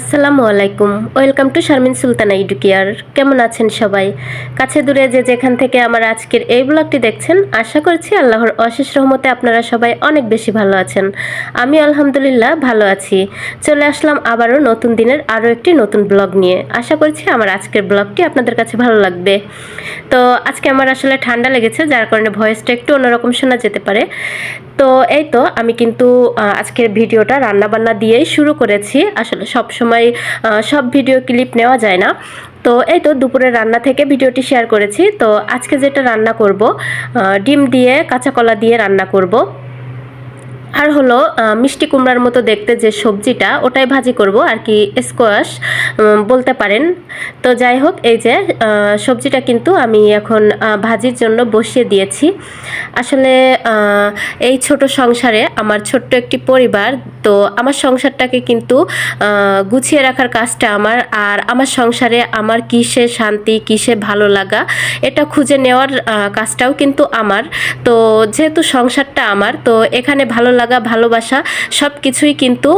আসসালামু আলাইকুম। Welcome to Sharmin Sultana Educare. কেমন আছেন সবাই? কাছে দূরে যে যেখান থেকে আমার আজকের এই ব্লগটি দেখছেন, আশা করছি আল্লাহর অশেষ রহমতে আপনারা সবাই অনেক বেশি ভালো আছেন। আমি আলহামদুলিল্লাহ ভালো আছি। চলে আসলাম আবারও নতুন দিনের আরও একটি নতুন ব্লগ নিয়ে। আশা করছি আমার আজকের ব্লগটি আপনাদের কাছে ভালো লাগবে। তো আজকে আমার আসলে ঠান্ডা লেগেছে, যার কারণে ভয়েসটা একটু অন্যরকম শোনা যেতে পারে। তো এই তো আমি কিন্তু আজকের ভিডিওটা রান্নাবান্না দিয়েই শুরু করেছি। আসলে সব সময় সব ভিডিও ক্লিপ নেওয়া যায় না। তো এই তো দুপুরের রান্না থেকে ভিডিওটি শেয়ার করেছি। তো আজকে যেটা রান্না করব ডিম দিয়ে কাঁচা কলা দিয়ে রান্না করব। আর হলো মিষ্টি কুমড়ার মতো দেখতে যে সবজিটা, ওটাই ভাজি করব আর কি স্কোয়াশ বলতে পারেন। তো যাই হোক, এই যে সবজিটা কিন্তু আমি এখন ভাজির জন্য বসিয়ে দিয়েছি। আসলে এই ছোট সংসারে আমার ছোট্ট একটি পরিবার তো আমার সংসারটাকে কিন্তু গুছিয়ে রাখার কাজটা আমার। আর আমার সংসারে আমার কিসে শান্তি, কিসে ভালো লাগা, এটা খুঁজে নেওয়ার কাজটাও কিন্তু আমার। তো যেহেতু সংসারটা আমার, তো এখানে ভালো লাগা, ভালোবাসা সব কিছুই কিন্তু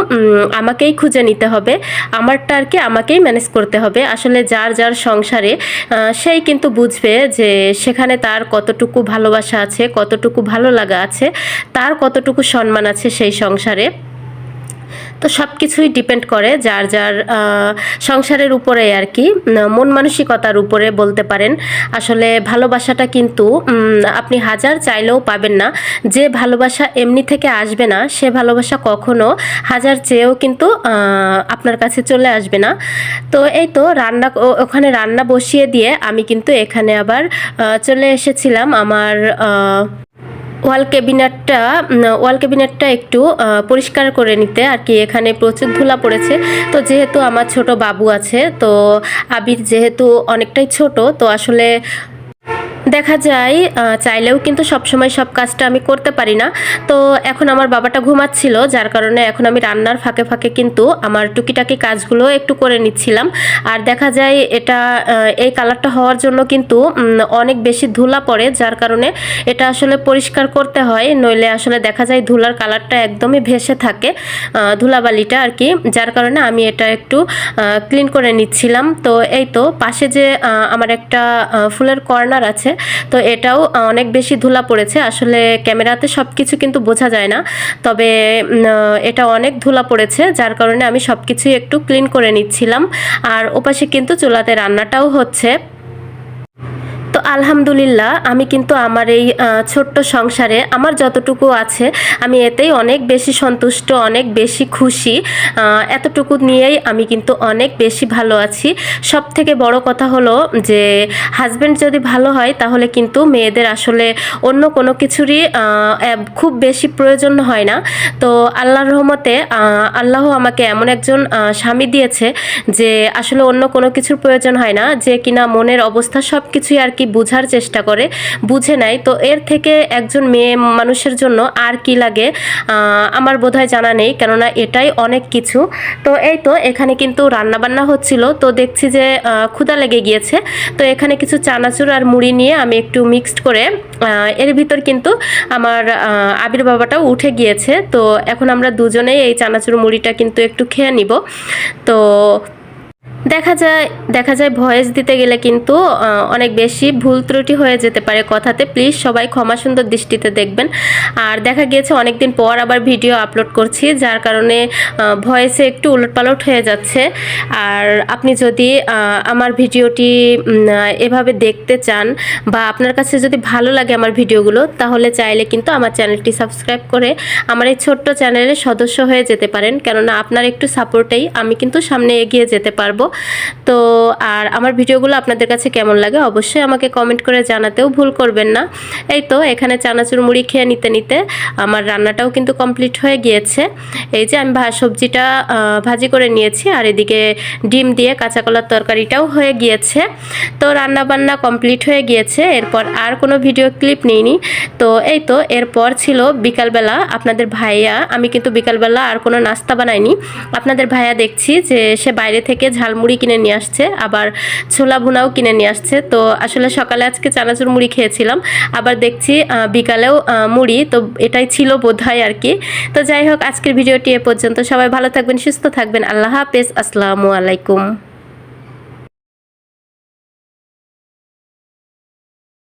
আমাকেই খুঁজে নিতে হবে। আমারটা আর কি আমাকেই ম্যানেজ করতে হবে। আসলে যার যার সংসারে সেই কিন্তু বুঝবে যে সেখানে তার কতটুকু ভালোবাসা আছে, কতটুকু ভালো লাগা আছে, তার কতটুকু সম্মান আছে সেই সংসারে। তো সব কিছুই ডিপেন্ড করে যার যার সংসারের উপরে আর কি মন মানসিকতার উপরে বলতে পারেন। আসলে ভালোবাসাটা কিন্তু আপনি হাজার চাইলেও পাবেন না। যে ভালোবাসা এমনি থেকে আসবে না, সে ভালোবাসা কখনো হাজার চেয়েও কিন্তু আপনার কাছে চলে আসবে না। তো এই তো রান্না ওখানে রান্না বসিয়ে দিয়ে আমি কিন্তু এখানে আবার চলে এসেছিলাম আমার ওয়াল ক্যাবিনেটটা ওয়াল ক্যাবিনেটটা একটু পরিষ্কার করে নিতে। আর কি, এখানে প্রচুর ধুলা পড়েছে। তো যেহেতু আমার ছোট বাবু আছে, তো আবির যেহেতু অনেকটাই ছোট, তো আসলে দেখা যায় চাইলেও কিন্তু সবসময় সব কাজটা আমি করতে পারি না। তো এখন আমার বাবাটা ঘুমাচ্ছিল, যার কারণে এখন আমি রান্নার ফাঁকে ফাঁকে কিন্তু আমার টুকিটাকি কাজগুলো একটু করে নিচ্ছিলাম। আর দেখা যায় এটা এই কালারটা হওয়ার জন্য কিন্তু অনেক বেশি ধুলা পড়ে, যার কারণে এটা আসলে পরিষ্কার করতে হয়। নইলে আসলে দেখা যায় ধুলার কালারটা একদমই ভেসে থাকে ধুলাবালিটা আর কি যার কারণে আমি এটা একটু ক্লিন করে নিচ্ছিলাম। তো এই তো, পাশে যে আমার একটা ফুলের কর্নার আছে তো এটাও অনেক বেশি ধুলা পড়েছে। আসলে ক্যামেরাতে সব কিছু কিন্তু বোঝা যায় না। তবে এটা অনেক ধুলা পড়েছে, যার কারণে আমি সব কিছুই একটু ক্লিন করে নিচ্ছিলাম। আর ওপাশে কিন্তু চুলাতে রান্নাটাও হচ্ছে। তো আলহামদুলিল্লাহ, আমি কিন্তু আমার এই ছোট্ট সংসারে আমার যতটুকু আছে, আমি এতেই অনেক বেশি সন্তুষ্ট, অনেক বেশি খুশি। এতটুকু নিয়েই আমি কিন্তু অনেক বেশি ভালো আছি। সব থেকে বড় কথা হলো যে হাজব্যান্ড যদি ভালো হয়, তাহলে কিন্তু মেয়েদের আসলে অন্য কোনো কিছুরই খুব বেশি প্রয়োজন হয় না। তো আল্লাহর রহমতে আল্লাহ আমাকে এমন একজন স্বামী দিয়েছে যে, আসলে অন্য কোনো কিছুর প্রয়োজন হয় না। যে কিনা মনের অবস্থা সব কিছুই আর কি বোঝার চেষ্টা করে, বুঝে নেয়। তো এর থেকে একজন মেয়ে মানুষের জন্য আর কি লাগে আমার বোধহয় জানা নেই, কেননা এটাই অনেক কিছু। তো এই তো, এখানে কিন্তু রান্না বান্না হচ্ছিল। তো দেখছি যে ক্ষুদা লেগে গিয়েছে। তো এখানে কিছু চানাচুর আর মুড়ি নিয়ে আমি একটু মিক্সড করে এর ভিতর কিন্তু আমার আবির বাবাটাও উঠে গিয়েছে। তো এখন আমরা দুজনেই এই চানাচুর মুড়িটা কিন্তু একটু খেয়ে নিব। তো দেখা যায় দেখা যায় ভয়েস দিতে গেলে কিন্তু অনেক বেশি ভুল ত্রুটি হয়ে যেতে পারে কথাতে। প্লিজ সবাই ক্ষমা সুন্দর দৃষ্টিতে দেখবেন। আর দেখা গিয়েছে, অনেকদিন পর আবার ভিডিও আপলোড করছি, যার কারণে ভয়েসে একটু উলটপালট হয়ে যাচ্ছে। আর আপনি যদি আমার ভিডিওটি এভাবে দেখতে চান বা আপনার কাছে যদি ভালো লাগে আমার ভিডিওগুলো, তাহলে চাইলে কিন্তু আমার চ্যানেলটি সাবস্ক্রাইব করে আমার এই ছোট্ট চ্যানেলের সদস্য হয়ে যেতে পারেন। কেননা আপনার একটু সাপোর্টেই আমি কিন্তু সামনে এগিয়ে যেতে পারব। তো আর আমার ভিডিওগুলো আপনাদের কাছে কেমন লাগে অবশ্যই আমাকে কমেন্ট করে জানাতেও ভুল করবেন না। এই তো এখানে চানাচুর মুড়ি খেয়ে নিতে নিতে আমার রান্নাটাও কিন্তু কমপ্লিট হয়ে গিয়েছে। এই যে আমি সবজিটা ভাজি করে নিয়েছি আর এদিকে ডিম দিয়ে কাঁচা কলার তরকারিটাও হয়ে গিয়েছে। তো রান্না বান্না কমপ্লিট হয়ে গিয়েছে। এরপর আর কোনো ভিডিও ক্লিপ নিইনি। তো এই তো এরপর ছিল বিকালবেলা আপনাদের ভাইয়া, আমি কিন্তু বিকালবেলা আর কোনো নাস্তা বানাইনি। আপনাদের ভাইয়া দেখছি যে সে বাইরে থেকে ঝালমুড়ি মুড়ি কিনে নিয়ে আসছে, আবার ছোলা ভুনাও কিনে নিয়ে আসছে। তো আসলে সকালে আজকে চানাচুর মুড়ি খেয়েছিলাম, আবার দেখছি বিকালেও মুড়ি, তো এটাই ছিল বোধ হয় আর কি। তো যাই হোক, আজকের ভিডিওটি এ পর্যন্ত। সবাই ভালো থাকবেন, সুস্থ থাকবেন। আল্লাহ হাফেজ। আসসালামু আলাইকুম।